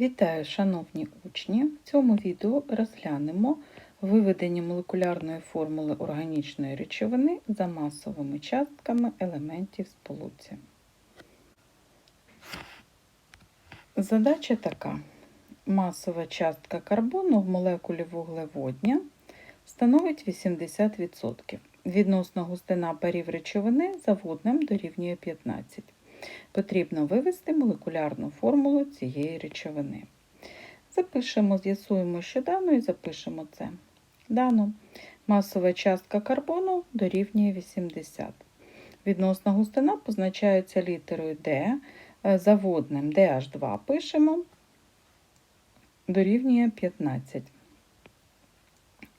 Вітаю, шановні учні! В цьому відео розглянемо виведення молекулярної формули органічної речовини за масовими частками елементів сполуці. Задача така. Масова частка карбону в молекулі вуглеводня становить 80%. Відносно густина парів речовини за водним дорівнює 15. Потрібно вивести молекулярну формулу цієї речовини. Запишемо, з'ясуємо, що дано, і запишемо це. Дано. Масова частка карбону дорівнює 80. Відносна густина позначається літерою D. За водним DH2 пишемо, дорівнює 15.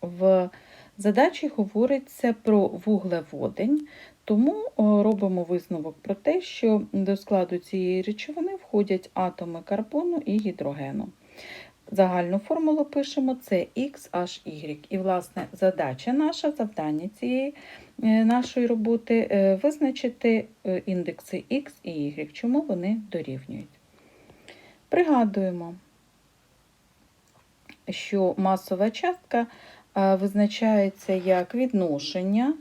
В задачі говориться про вуглеводень, тому робимо висновок про те, що до складу цієї речовини входять атоми карбону і гідрогену. Загальну формулу пишемо це XHY. І, власне, задача наша, завдання цієї нашої роботи визначити індекси X і Y, чому вони дорівнюють. Пригадуємо, що масова частка визначається як відношення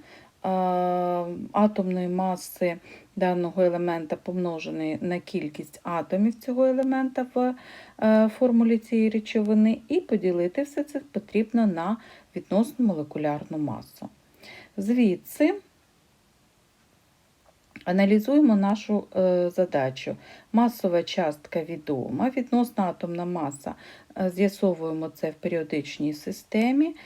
атомної маси даного елемента помноженої на кількість атомів цього елемента в формулі цієї речовини, і поділити все це потрібно на відносну молекулярну масу. Звідси аналізуємо нашу задачу. Масова частка відома, відносна атомна маса, з'ясовуємо це в періодичній системі,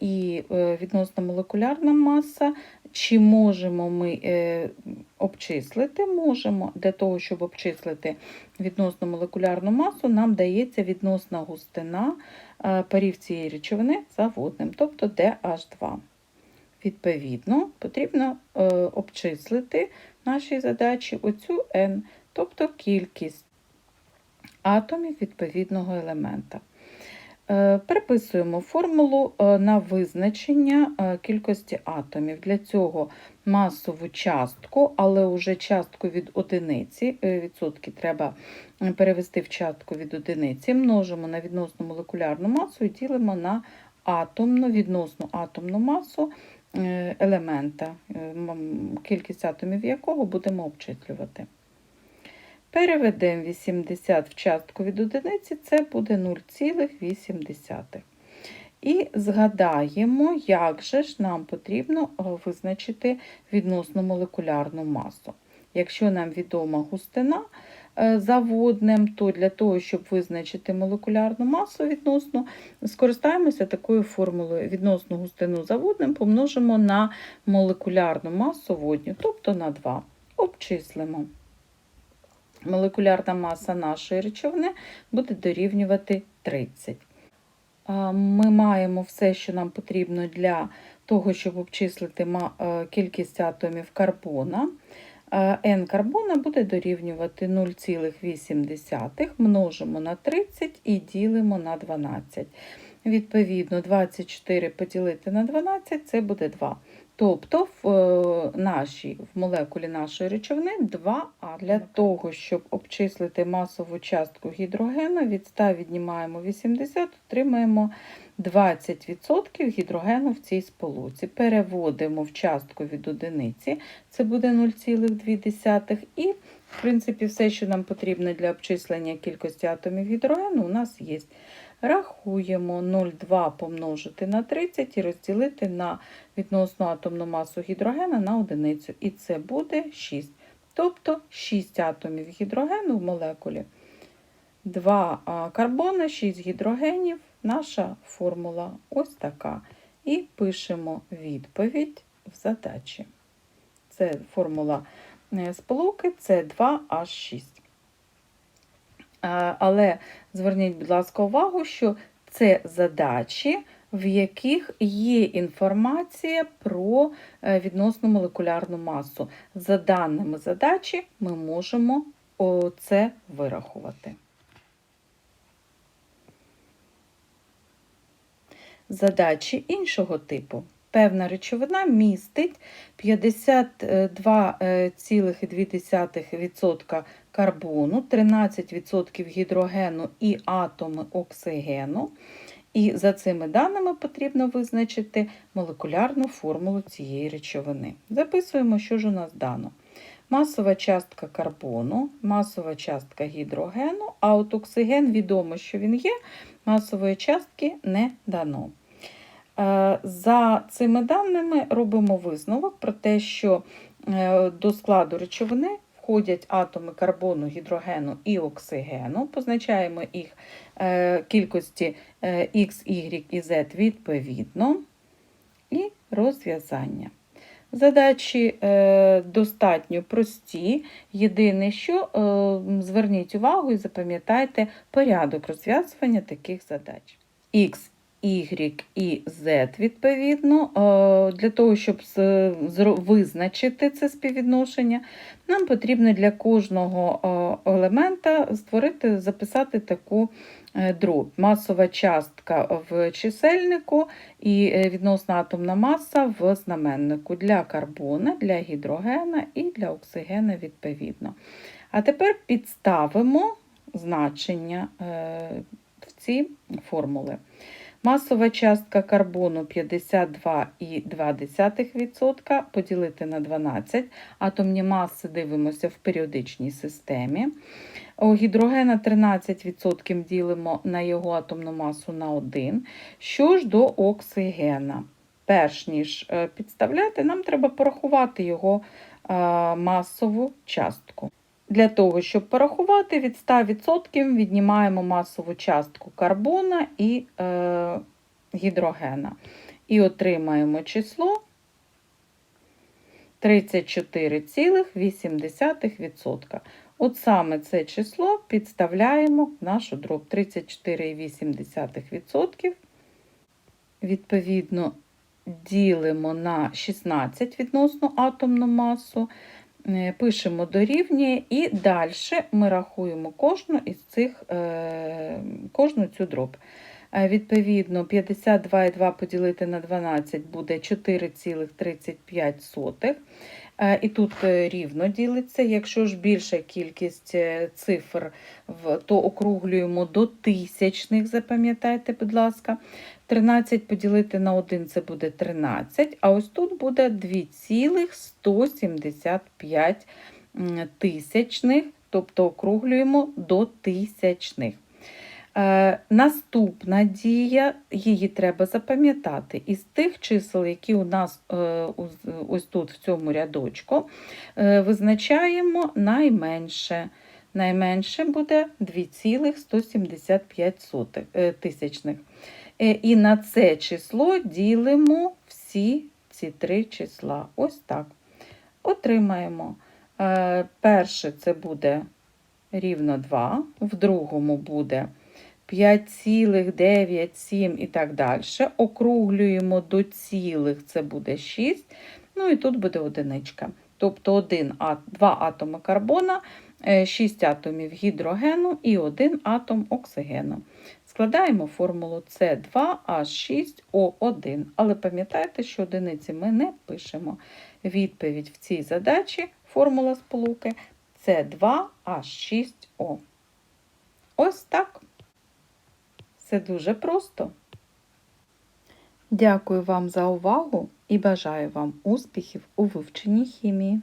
і відносна молекулярна маса, чи можемо ми обчислити? Можемо. Для того, щоб обчислити відносну молекулярну масу, нам дається відносна густина парів цієї речовини за водним, тобто DH2. Відповідно, потрібно обчислити в нашій задачі оцю n, тобто кількість атомів відповідного елемента. Переписуємо формулу на визначення кількості атомів. Для цього масову частку, але вже частку від одиниці, відсотки треба перевести в частку від одиниці, множимо на відносну молекулярну масу і ділимо на атомну, відносну атомну масу елемента, кількість атомів якого будемо обчислювати. Переведемо 80 в частку від одиниці, це буде 0,8. І згадаємо, як же ж нам потрібно визначити відносну молекулярну масу. Якщо нам відома густина за водним, то для того, щоб визначити молекулярну масу відносну, скористаємося такою формулою. Відносну густину за водним помножимо на молекулярну масу водню, тобто на 2. Обчислимо молекулярна маса нашої речовини буде дорівнювати 30. Ми маємо все, що нам потрібно для того, щоб обчислити кількість атомів карбона. N карбона буде дорівнювати 0,8, множимо на 30 і ділимо на 12. Відповідно, 24 поділити на 12 це буде 2. Тобто в нашій, в молекулі нашої речовини 2 а для того, щоб обчислити масову частку гідрогену, від 100 віднімаємо 80, отримаємо 20% гідрогену в цій сполуці. Переводимо в частку від одиниці, це буде 0,2. І, в принципі, все, що нам потрібно для обчислення кількості атомів гідрогену, у нас є. Рахуємо 0,2 помножити на 30 і розділити на відносну атомну масу гідрогена на одиницю. І це буде 6. Тобто 6 атомів гідрогену в молекулі. 2 карбона, 6 гідрогенів. Наша формула ось така. І пишемо відповідь в задачі. Це формула сполуки це 2H6. Але зверніть, будь ласка, увагу, що це задачі, в яких є інформація про відносну молекулярну масу. За даними задачі, ми можемо це вирахувати. Задачі іншого типу. Певна речовина містить 52,2% карбону, 13% гідрогену і атоми оксигену. І за цими даними потрібно визначити молекулярну формулу цієї речовини. Записуємо, що ж у нас дано. Масова частка карбону, масова частка гідрогену, а от оксиген відомо, що він є, масової частки не дано. Е, За цими даними робимо висновок про те, що е, до складу речовини входять атоми карбону, гідрогену і оксигену. Позначаємо їх е, кількості е, X, Y і Z відповідно. І розв'язання. Задачі е, достатньо прості. Єдине, що е, зверніть увагу і запам'ятайте порядок розв'язування таких задач. X, Y і Z, відповідно, е, для того, щоб визначити це співвідношення, нам потрібно для кожного е, елемента створити, записати таку е, дріб. Масова частка в чисельнику і відносна атомна маса в знаменнику для карбона, для гідрогена і для оксигена відповідно. А тепер підставимо значення в ці формули. Масова частка карбону 52,2% поділити на 12. Атомні маси дивимося в періодичній системі. У гідрогена 13% ділимо на його атомну масу на 1. Що ж до оксигена? Перш ніж е, підставляти, нам треба порахувати його е, масову частку. Для того, щоб порахувати, від 100% віднімаємо масову частку карбона і е, гідрогена. І отримаємо число 34,8%. От саме це число підставляємо в нашу дроб 34,8%. Відповідно, ділимо на 16 відносно атомну масу, пишемо дорівнює і далі ми рахуємо кожну із цих, е, кожну цю дроб. Е, Відповідно, 52,2 поділити на 12 буде 4,35. Е, І тут е, рівно ділиться. Якщо ж більша кількість е, цифр, то округлюємо до тисячних, запам'ятайте, будь ласка. 13 поділити на 1 це буде 13, а ось тут буде 2,175 тисячних, тобто округлюємо до тисячних. Е, наступна дія, її треба запам'ятати. Із тих чисел, які у нас е, ось- тут, в цьому рядочку, е, визначаємо найменше. Найменше буде 2,175 е, тисячних. І на це число ділимо всі ці три числа. Ось так. Отримаємо. Перше це буде рівно 2, в другому буде 5,97 і так далі. Округлюємо до цілих, це буде 6. Ну і тут буде одиничка. Тобто один, а- два атоми карбона, 6 атомів гідрогену і 1 атом оксигену. Складаємо формулу С2H6O1. Але пам'ятайте, що одиниці ми не пишемо. Відповідь в цій задачі формула сполуки С2H6O. Ось так. Все дуже просто. Дякую вам за увагу і бажаю вам успіхів у вивченні хімії.